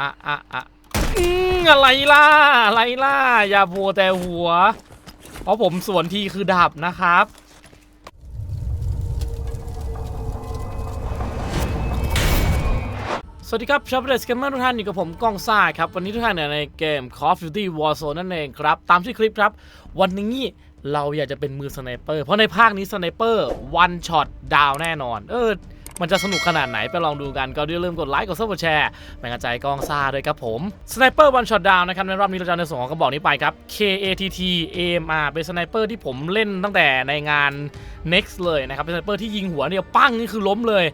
อะอะอะอืมอะไรล่ะอะไรล่ะอย่าโผล่แต่หัว เพราะผมสวนทีคือดับนะครับ สวัสดีครับชาวเดสเกมเมอร์ทุกท่านอยู่กับผมกองซ่าครับ วันนี้ทุกท่านเนี่ยในเกม Call of Duty Warzone นั่นเองครับ ตามชื่อคลิปครับ วันนี้เราอยากจะเป็นมือสไนเปอร์ เพราะในภาคนี้สไนเปอร์วันช็อตดาวแน่นอน เออ มันจะสนุกขนาดไหนไปลองดูกันก็อย่าลืมกดไลค์กดซับกดแชร์เป็นกำลังใจกองซ่าด้วยครับผมสไนเปอร์วันช็อตดาวนะครับในรอบนี้เราจะในส่วนของกระบอกนี้ไปครับ KATT AMR เป็นสไนเปอร์ที่ผมเล่นตั้งแต่ในงาน Next เลยนะครับเป็นสไนเปอร์ที่ยิงหัวเนี่ยปั้งนี่คือล้มเลย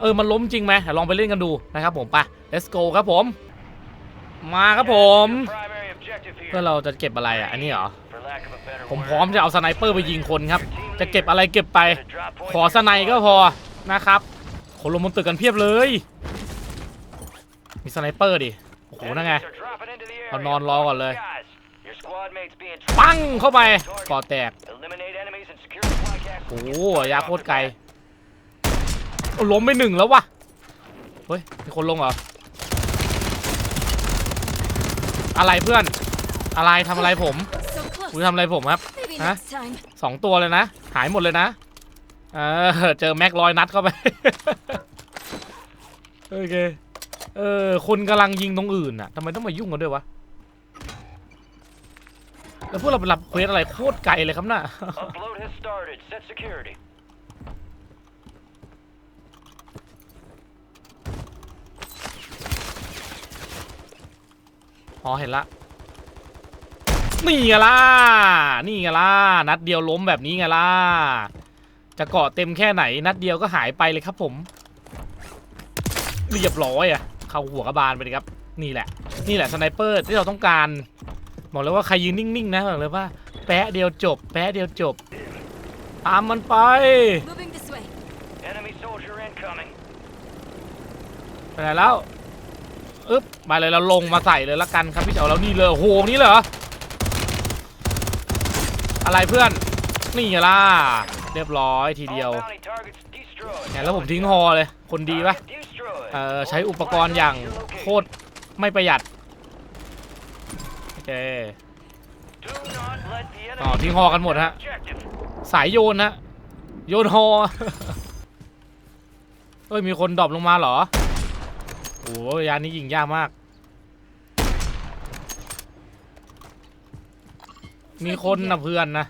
เออมันล้มจริงไหมลองไปเล่นกันดูนะครับผมไป let's go ครับผม มาครับผมเพื่อเราจะเก็บอะไรอะอันนี้เหรอผมพร้อมจะเอาสไนเปอร์ไปยิงคนครับ จะเก็บอะไรเก็บไป ขอสไนก็พอนะครับ คนลงบนตึกกันเพียบเลย มีสไนเปอร์ดิ โอ้โห นั่นไงเรานอนรอก่อนเลย ปั้งเข้าไปก่อแตก โอ้โหยาโคตรไกลล้มไปหนึ่งแล้ววะเฮ้ย มีคนลงเหรอ อะไรเพื่อน อะไรทำอะไรผมคุณทำอะไรผมครับ Maybe Huh? next time. สองตัวเลยนะ หายหมดเลยนะ เออเจอแม็กร้อยนัดเข้าไป โอเค เออคนกำลังยิงตรงอื่นน่ะทำไมต้องมายุ่งกันด้วยวะ แล้วพวกเราไปรับเควสอะไรโคตรไกลเลยครับน่ะ Upload has started. Set security. อ๋อเห็นละ นี่ไงล่ะ นี่ไงล่ะ นัดเดียวล้มแบบนี้ไงล่ะ จะเกาะเต็มแค่ไหนนัดเดียวก็หายไปเลยครับผม เรียบร้อยอะเข้าหัวกระบาลไปเลยครับ นี่แหละ นี่แหละสไนเปอร์ที่เราต้องการ บอกเลยว่าใครยืนนิ่งๆนะบอกเลยว่าแปะเดียวจบ แปะเดียวจบ ตามมันไป Moving this way. Enemy soldier incoming. ไปไหนแล้วอึ๊บมาเลยเราลงมาใส่เลยละกันครับพี่เจ๋าแล้วนี่เลยโอ้โหนี่เหรอ อะไรเพื่อน นี่ไงล่ะ เรียบร้อยทีเดียว All bounty targets destroyed. เนี่ยแล้วผมทิ้งฮอเลย คนดีปะ Target destroyed. เออใช้อุปกรณ์อย่างโคตรไม่ประหยัด โอเค Do not let the enemy อ๋อทิ้งฮอกันหมดฮะ objective. สายโยนฮะ โยนฮอเฮ้ยมีคนดรอปลงมาเหรอ โอ้ยยานนี้ยิงยากมาก มีคนนะเพื่อนนะ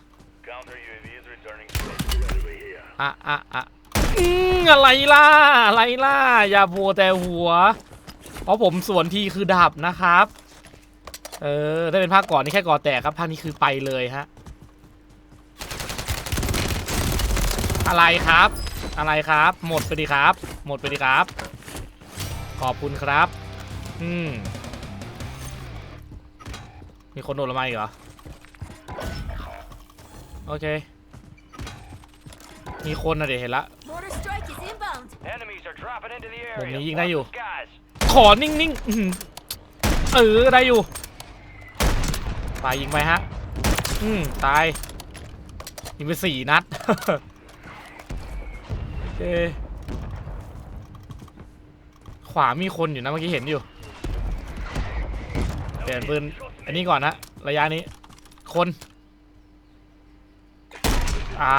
อะอะอะอืมอะไรล่ะอะไรล่ะอย่าโผแต่หัว เพราะผมสวนทีคือดับนะครับ เออถ้าเป็นภาคก่อนนี่แค่ก่อแตกครับภาคนี้คือไปเลยฮะ อะไรครับ อะไรครับ หมดไปดีครับ หมดไปดีครับ ขอบคุณครับ อืมมีคนโดนละไมอีกเหรอ โอเค มีคนนะเดี๋ยวเห็นละ Mortar strike is inbound. Enemies are dropping into the มุม area. นี้ยิงได้อยู่ Watch the skies. ขอนิ่งๆอื้อหือเออได้อยู่ตายยิงไปฮะ อืมตายยิงไปสี่นัดโอเคขวามีคนอยู่นะเมื่อกี้เห็นอยู่ เปลี่ยนปืน อันนี้ก่อนนะระยะนี้ คน อ่า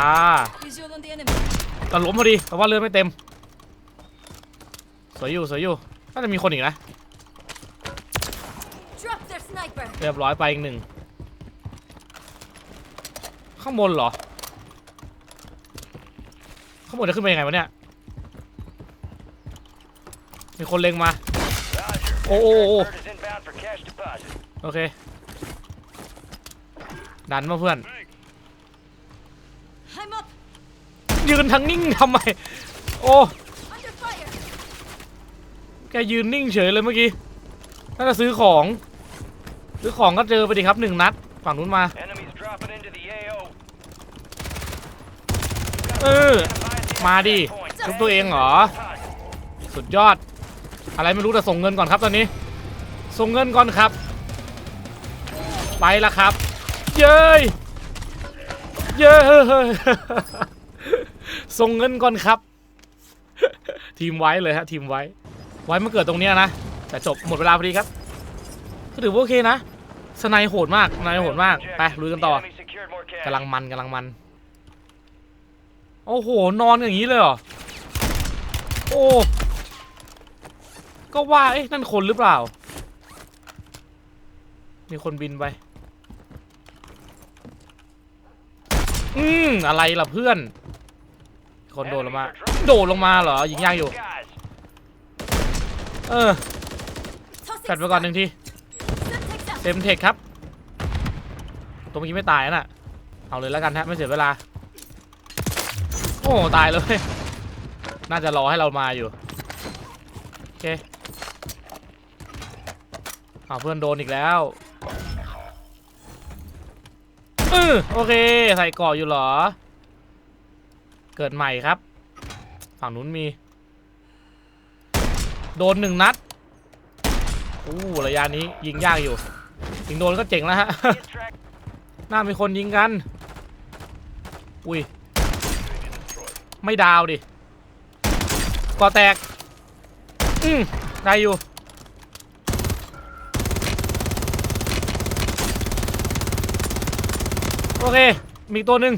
ตอนล้มพอดี แต่ว่าเลือดไม่เต็ม สวยอยู่ สวยอยู่ น่าจะมีคนอีกนะ เรียบร้อยไปอีกหนึ่ง ข้างบนเหรอ ข้างบนจะขึ้นไปยังไงวะเนี่ย มีคนเล็งมา Roger. Oh, oh, oh. Bird is inbound for cash deposit. โอเค ดันมาเพื่อน ยืนทั้งนิ่งทำไม โอ้ Under fire. แกยืนนิ่งเฉยเลยเมื่อกี้น่าจะซื้อของ ซื้อของก็เจอไปดิครับหนึ่งนัดฝั่งนู้นมา Enemies dropping into the AO. เออ Identify the มาดิ access point. ชุบตัวเองเหรอ Deposit. สุดยอด อะไรไม่รู้แต่ส่งเงินก่อนครับตอนนี้ ส่งเงินก่อนครับ ไปละครับ เย้ยเย้ย ส่งเงินก่อนครับ ทีมไว้เลยฮะทีมไว้ ไว้มาเกิดตรงเนี้ยนะ แต่จบหมดเวลาพอดีครับ ก็ถือว่าโอเคนะ สไนโหดมากสไนโหดมาก ไปลุยกันต่อกำลังมันกำลังมัน โอ้โห นอนอย่างนี้เลยเหรอ โอ้ ก็ว่า เอ๊ะ นั่นคนหรือเปล่า มีคนบินไป อืม อะไรล่ะเพื่อน คนโดดลงมา โดดลงมาเหรอยิงยากอยู่ เออจัดไปก่อนหนึ่งทีเต็มเทคครับ ตัวเมื่อกี้ไม่ตายน่ะ เอาเลยแล้วกันฮะไม่เสียเวลา โอ้ตายเลย น่าจะรอให้เรามาอยู่ โอเคเอาเพื่อนโดนอีกแล้วเออโอเค ใส่เกาะอยู่เหรอ เกิดใหม่ครับ ฝั่งนู้นมี โดนหนึ่งนัดอู้ระยะนี้ยิงยากอยู่ยิงโดนก็เจ๋งแล้วฮะ น่ามีคนยิงกัน อุ้ย ไม่ดาวดิก่อแตก อืมได้อยู่ โอเค มีตัวหนึ่ง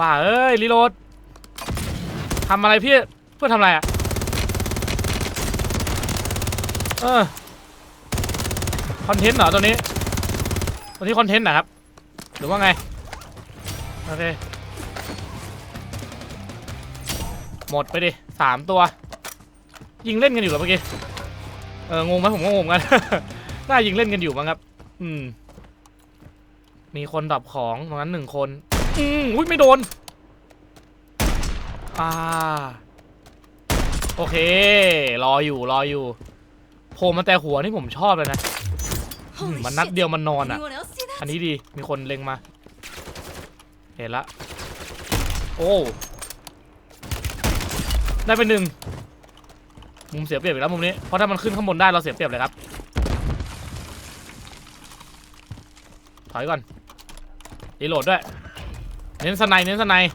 บ้าเอ้ยรีโหลด ทำอะไรพี่เพื่อทำอะไรอะเออคอนเทนต์เหรอตัวนี้ตัวนี้คอนเทนต์นะครับ หรือว่าไง โอเค หมดไปดิสามตัว ยิงเล่นกันอยู่เหรอเมื่อกี้ เอองงไหมผมก็งงกันน่ายิงเล่นกันอยู่มั้งครับ อืม มีคนดับของตรงนั้นหนึ่งคน อืมอุ้ยไม่โดน อ่าโอเค รออยู่รออยู่โผล่มาแต่หัวนี่ผมชอบเลยนะอืม Holy มันนัด shit. เดียวมันนอนอะ Anyone else see that? อันนี้ดีมีคนเล็งมา เห็นละ โอ้ ได้เป็นหนึ่งมุมเสียเปรียบอีกแล้วมุมนี้ เพราะถ้ามันขึ้นข้างบนได้เราเสียเปรียบเลยครับ ถอยก่อนรีโหลดด้วย เน้นสไนด์เน้นสไนด์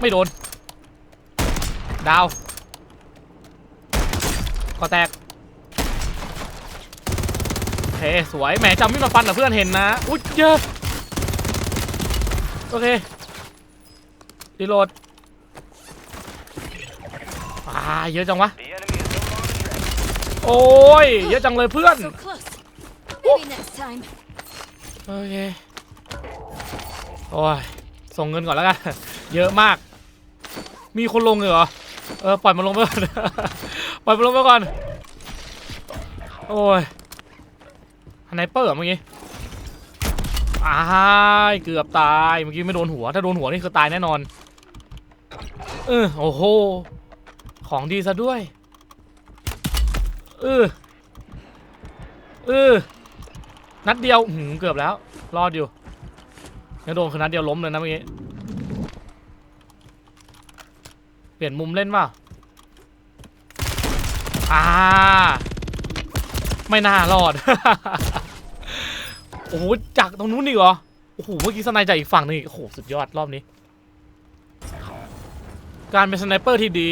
ไม่โดน ดาวก็แตกโอเคสวย แหมจำไม่มาฟันเหรอเพื่อนเห็นนะ อุ๊ยเยอะโอเครีโหลดอ่าเยอะจังวะ The enemy is no longer tracked. โอ้ย เยอะจังเลยเพื่อน So close. Maybe next time. โอเค โอ้ย ส่งเงินก่อนแล้วกัน เยอะมาก มีคนลงเลยเหรอ เออปล่อยมันลงไปก่อน ปล่อยมันลงไปก่อน โอ้ยสไนเปอร์เมื่อกี้อ้ายเกือบตาย เมื่อกี้ไม่โดนหัว ถ้าโดนหัวนี่คือตายแน่นอน เออโอ้โห ของดีซะด้วย เออ เออ นัดเดียวหืมเกือบแล้ว รอดอยู่เนี่ยโดนคือนัดเดียวล้มเลยนะเมื่อกี้ เปลี่ยนมุมเล่นป่ะอ่า ไม่น่ารอด โอ้โหจากตรงนู้นอีกเหรอ โอ้โห เมื่อกี้สไนจากอีกฝั่งหนึงโอ้โห สุดยอดรอบนี้ การเป็นสไนเปอร์ที่ดี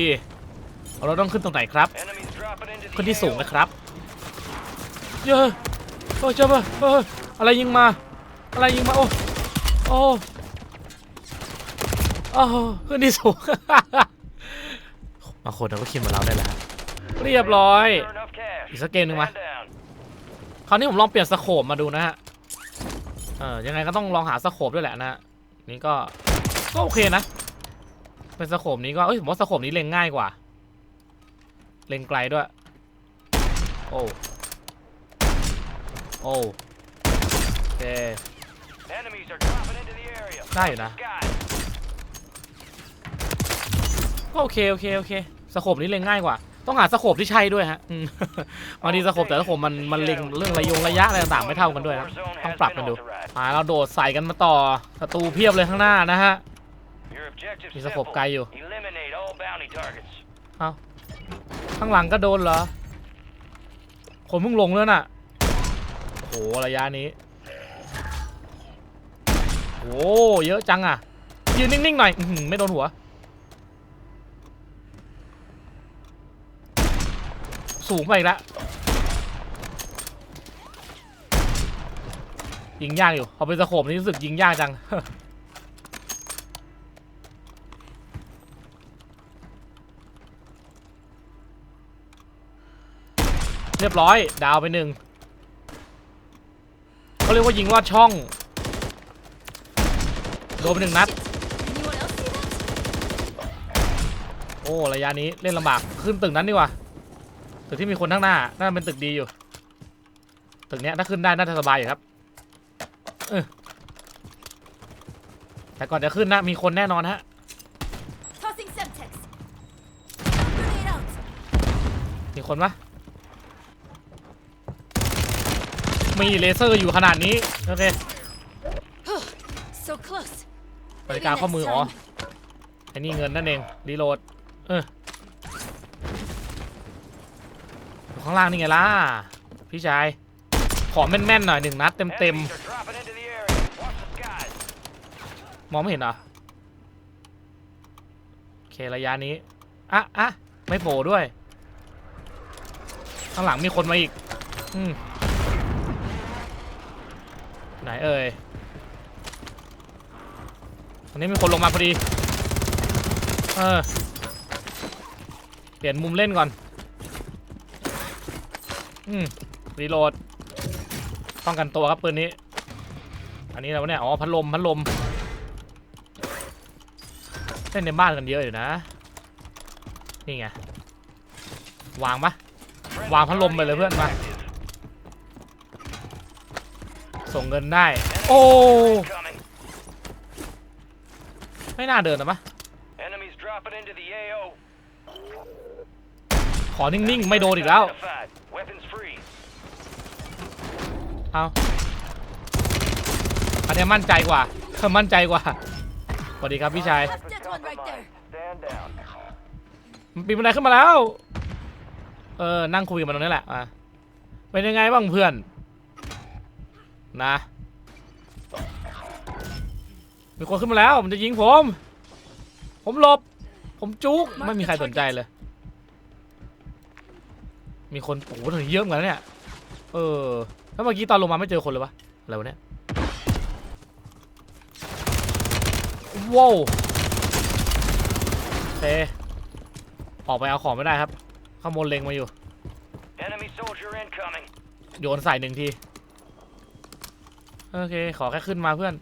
เราต้องขึ้นตรงไหนครับ ขึ้นที่สูงนะครับ เยอะโอ้เจ้าเบ้ออะไรยิงมา อะไรยิงมา โอ้ โอ้โอ้ขึ้นที่สูง บางคนเราก็คิดเหมือนเราได้แล้วเรียบร้อย อีกสักเกมหนึ่งมา Man down. คราวนี้ผมลองเปลี่ยนสโคปมาดูนะฮะ เออยังไงก็ต้องลองหาสโคปด้วยแหละนะฮะ นี่ก็ ก็โอเคนะ เป็นสโคปนี้ก็ เอ้ยผมว่าสโคปนี้เล็งง่ายกว่า เล็งไกลด้วย โอ้ โอ้โอเคได้อยู่นะ ก็โอเค โอเค โอเค สโคปนี้เล็งง่ายกว่า ต้องหาสโคปที่ใช่ด้วยฮะอืมบางทีสโคปแต่ละสโคปมันมันเล็งเรื่องระยงระยะอะไรต่างๆไม่เท่ากันด้วยนะต้องปรับกันดูอ่าเราโดดใส่กันมาต่อศัตรูเพียบเลยข้างหน้านะฮะมีสโคปไกลอยู่ Eliminate all bounty targets. ข้างหลังก็โดนเหรอคนเพิ่งลงเลยน่ะโอ้โหระยะนี้โอ้เยอะจังอะยืนนิ่งๆหน่อยไม่โดนหัว สูงไปอีกแล้วยิงยากอยู่พอเป็นสโคปนี่รู้สึกยิงยากจังเรียบร้อย ดาวไปหนึ่งเขาเรียกว่ายิงลอดช่อง โดนไปหนึ่งนัด โอ้ ระยะนี้เล่นลำบาก ขึ้นตึกนั้นดีกว่า ตึกที่มีคนข้างหน้าน่าเป็นตึกดีอยู่ ตึกเนี้ยถ้าขึ้นได้น่าจะสบายอยู่ครับเออแต่ก่อนจะขึ้นนะมีคนแน่นอนฮะ Tossing Semtex. Grenade out. มีคนปะมีเลเซอร์อยู่ขนาดนี้โอเค So close. บริการข้อมืออ๋อไอ้นี่เงินนั่นเองรีโหลดเอออยู่ ข้างล่างนี่ไงล่ะ พี่ชาย ขอแม่นๆหน่อยหนึ่งนัดเต็ม Enemies are dropping into the area. Watch the skies. ๆมองไม่เห็นเหรอ โอเคระยะนี้ อะอะไม่โผล่ด้วย ข้างหลังมีคนมาอีก อืมไหนเอ่ยตอนนี้มีคนลงมาพอดี เออ เปลี่ยนมุมเล่นก่อน อืมรีโหลดป้องกันตัวครับปืนนี้ อันนี้อะไรวะเนี่ยอ๋อพัดลมพัดลมเล่นในบ้านกันเยอะอยู่นะ นี่ไง วางปะ Friendly วางพัดลมไปเลยเพื่อนมา active. ส่งเงินได้ Enemy โอ้ incoming. ไม่น่าเดินนะปะ Enemies dropping into the AO. ขอนิ่ง ๆ ไม่โดนอีกแล้ว Identified. Weapons free. เอาอันเนี้ยมั่นใจกว่าเธอมั่นใจกว่าสวัสดีครับพี่ชาย Left that one right there. Stand down. มันปีนบันไดขึ้นมาแล้ว เออ นั่งคุยกับมันตรงนี้แหละอะเป็นยังไงบ้างเพื่อน นะ มีคนขึ้นมาแล้ว มันจะยิงผม ผมหลบ ผมจุก ไม่มีใครสนใจเลย มีคนโอ้โหถึงเยอะเหมือนกันนะเนี่ย เออ แล้วเมื่อกี้ตอนลงมาไม่เจอคนเลยวะอะไรวะเนี่ย ว้าวโอเคออกไปเอาของไม่ได้ครับ ข้างบนเล็งมาอยู่ Enemy soldier incoming. โยนใส่หนึ่งที โอเค ขอแค่ขึ้นมาเพื่อน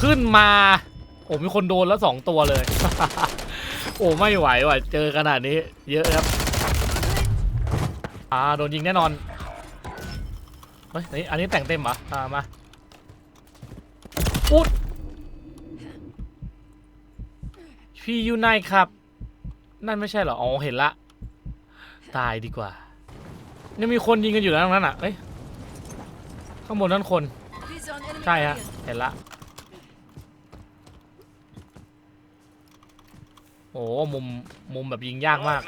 ขึ้นมา โอ้มีคนโดนแล้วสองตัวเลย โอ้ไม่ไหวว่ะ เจอขนาดนี้ เยอะครับ อ่าโดนยิงแน่นอน เฮ้ยอันนี้แต่งเต็มเหรอ อ่ามาอุดพี่ยูไนครับ นั่นไม่ใช่เหรอ อ๋อเห็นละ ตายดีกว่า ยังมีคนยิงกันอยู่นะตรงนั้นอะ เอ้ย ข้างบนนั่นคน ใช่ฮะ เห็นละ โอ้มุม มุมแบบยิงยากมาก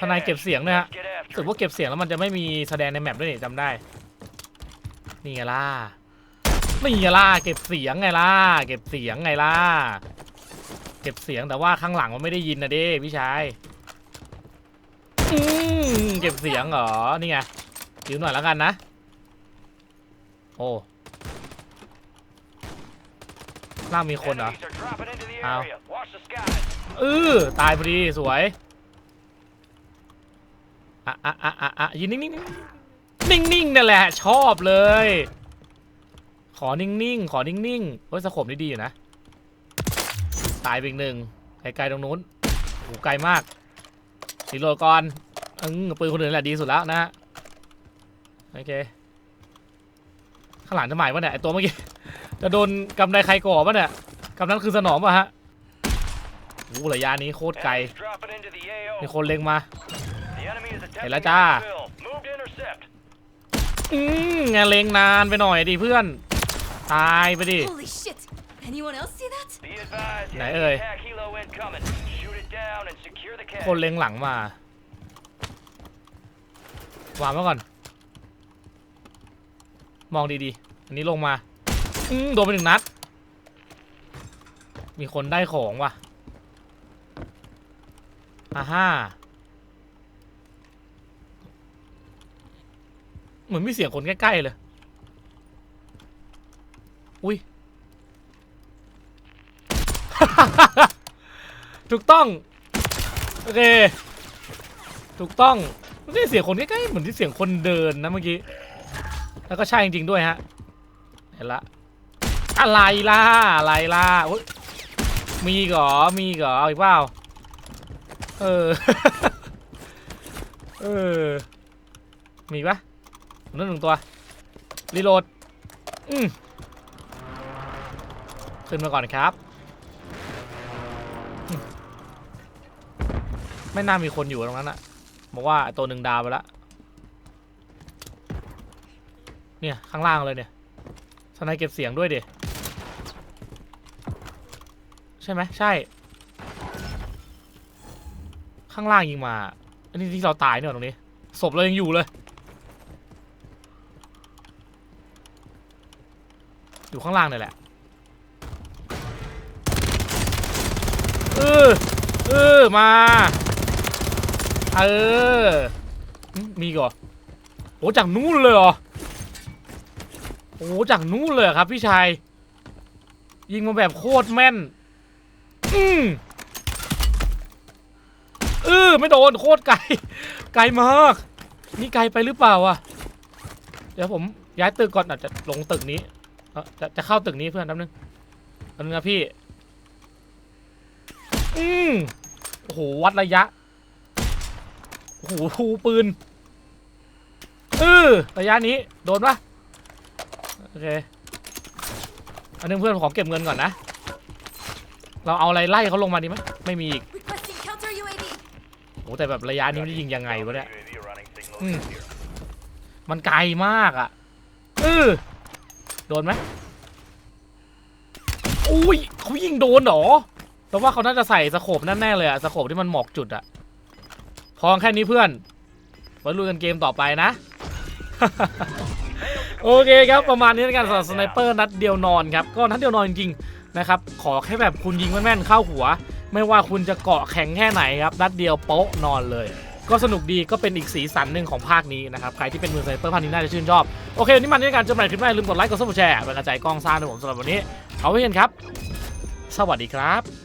ทนายเก็บ cash. เสียงด้วยฮะ Let's get after รู้สึกว่าเก็บเสียงแล้วมันจะไม่มีแสดงในแมปด้วยนี่จำได้ นี่ไงล่ะ นี่ไงล่ะ เก็บเสียงไงล่ะ เก็บเสียงไงล่ะ เก็บเสียงแต่ว่าข้างหลังมันไม่ได้ยินนะเด้พี่ชายอืมเก็บเสียงเหรอ นี่ไงยืมหน่อยแล้วกันนะ โอ้ล่างมีคนเหรอ Enemies are dropping เออตายพอดีสวยอะอะอะอะอะยืนนิ่งนิ่งนิ่งนิ่งนี่แหละชอบเลย ขอนิ่งนิ่งขอนิ่งนิ่งเฮ้ยสโคปนี่ดีอยู่นะตายไปอีกหนึ่งไกลๆตรงนู้นโหไกลมากสีโลก่อนอืมปืนคนอื่นแหละดีสุดแล้วนะฮะโอเคข้างหลังจะหมายวะเนี่ยไอตัวเมื่อกี้จะโดนกำไรใครก่อปะเนี่ยกำนั้นคือสนองปะฮะ โอ้ระยะนี้โคตรไกล Enemies dropping into the AO. มีคนเล็งมา The enemy is attempting เห็นแล้ว to จ้า refill. Move to intercept. อืมงานเล็งนานไปหน่อยดิเพื่อน ตายไปดิ Holy shit. Anyone else see that? Be advised. Này enemy ơi. attack helo incoming. Shoot it down and secure the cash. คนเล็งหลังมาวางไว้ก่อน มองดีๆ อันนี้ลงมา อืมโดนไปหนึ่งนัด มีคนได้ของว่ะ อ่าฮ่าเหมือนมีเสียงคนใกล้ๆเลย อุ้ย ถูกต้อง โอเค ถูกต้องไม่ใช่เสียงคนใกล้ๆเหมือนที่เสียงคนเดินนะเมื่อกี้ แล้วก็ใช่จริงๆด้วยฮะ เห็นละ อะไรล่ะ อะไรล่ะมีกเหรอมีกเหรออีกเปล่า เออ เออ มีปะนั่นหนึ่งตัว รีโหลด อืมขึ้นมาก่อนครับ ไม่น่ามีคนอยู่ตรงนั้นอะบอกว่าตัวหนึ่งดาวไปแล้วเนี่ย ข้างล่างเลยเนี่ยสไนเก็บเสียงด้วยดิใช่ไหมใช่ ข้างล่างยิงมา อันนี้ที่เราตายเนี่ยตรงนี้ ศพเรายังอยู่เลย อยู่ข้างล่างเนี่ยแหละเออเออมา เออ มีก่อนโอ้จากนู้นเลยเหรอ โอ้จากนู้นเลยครับพี่ชาย ยิงมาแบบโคตรแม่น อืม เออไม่โดนโคตรไกล ไกลมาก นี่ไกลไปหรือเปล่าอะเดี๋ยวผมย้ายตึกก่อนอาจจะลงตึกนี้จะจะเข้าตึกนี้เพื่อนแป๊บนึงแป๊บนึงนะพี่ อืมโอ้โหวัดระยะ โอ้โหทูปืนเออระยะนี้โดนปะโอเค อันนึงเพื่อนขอเก็บเงินก่อนนะ เราเอาอะไรไล่เขาลงมาดีไหมไม่มีอีก อ้แต่แบบระยะนี้มันจะยิงยังไงวะเนี่ย UAV running signals Hmm. here. มันไกลมากอะเออโดนไหมอุ้ยเขายิงโดนเหรอแปลว่าเขาน่าจะใส่สโคปนั่นแน่เลยอะสโคปที่มันหมอกจุดอะพอแค่นี้เพื่อนไว้ลุยกันเกมต่อไปนะ โอเคครับประมาณนี้ในการสำหรับสไนเปอร์นัดเดียวนอนครับ ก็นัดเดียวนอนจริงๆนะครับ ขอแค่แบบคุณยิงแม่นๆเข้าหัว ไม่ว่าคุณจะเกาะแข็งแค่ไหนครับนัดเดียวโป๊ะนอนเลย ก็สนุกดีก็เป็นอีกสีสันหนึ่งของภาคนี้นะครับ ใครที่เป็นมือสไซเปอร์ภาคนี้น่าจะชื่นชอบ โอเควันนี้มันในการจอกันใหม่คลิปหม่ลืมกดไลค์กดซับสไครต์เป็นกระจายกล้องซ่าด้วยผมสำหรับวันนี้ เอาไว้เห็นครับ สวัสดีครับ